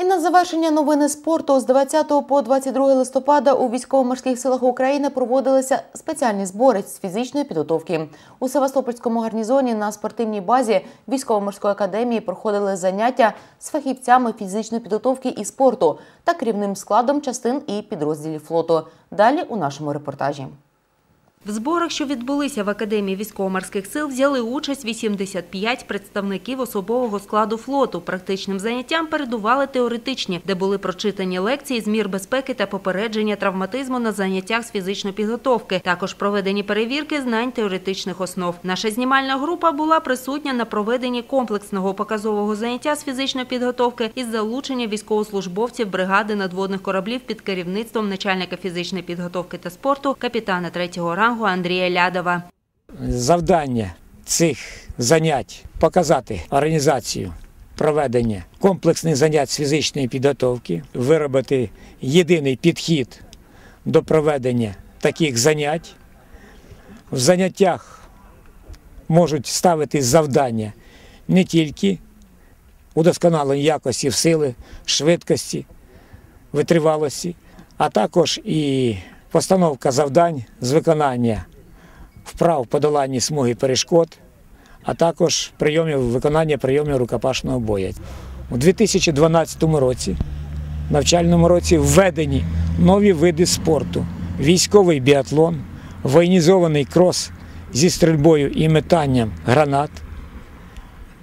І на завершення новини спорту з 20 по 22 листопада у військово-морських силах України проводилися спеціальні збори з фізичної підготовки. У Севастопольському гарнізоні на спортивній базі військово-морської академії проходили заняття з фахівцями фізичної підготовки і спорту та керівним складом частин і підрозділів флоту. Далі у нашому репортажі. В зборах, що відбулися в Академії військово-морських сил, взяли участь 85 представників особового складу флоту. Практичним заняттям передували теоретичні, де були прочитані лекції з мір безпеки та попередження травматизму на заняттях з фізичної підготовки. Також проведені перевірки знань теоретичних основ. Наша знімальна група була присутня на проведенні комплексного показового заняття з фізичної підготовки із залученням військовослужбовців бригади надводних кораблів під керівництвом начальника фізичної підготовки та спорту, капітана третього рангу Андрія Лядова. завдання цих занять показати організацію проведення комплексних занять з фізичної підготовки, виробити єдиний підхід до проведення таких занять. В заняттях можуть ставити завдання не тільки удосконалення якості в сили, швидкості, витривалості, а також і постановка завдань з виконання вправ подоланні смуги перешкод, а також прийомів виконання прийомів рукопашного бою. У 2012 році, навчальному році, введені нові види спорту: військовий біатлон, воєнізований крос зі стрільбою і метанням гранат,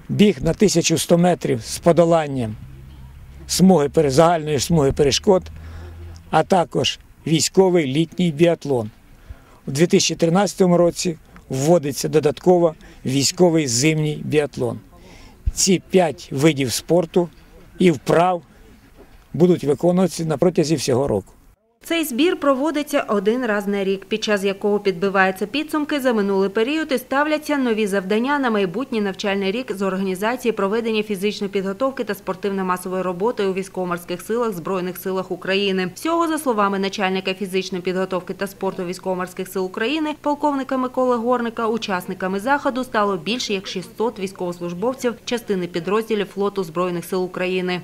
біг на 1100 метрів з подоланням смуги, загальної смуги перешкод, а також військовий літній біатлон. У 2013 році вводиться додатково військовий зимній біатлон. Ці п'ять видів спорту і вправ будуть виконуватися на протязі всього року. Цей збір проводиться один раз на рік, під час якого підбиваються підсумки за минулий період і ставляться нові завдання на майбутній навчальний рік з організації проведення фізичної підготовки та спортивно-масової роботи у військово-морських силах Збройних силах України. Всього, за словами начальника фізичної підготовки та спорту військово-морських сил України, полковника Миколи Горника, учасниками заходу стало більше як 600 військовослужбовців частини підрозділів флоту Збройних сил України.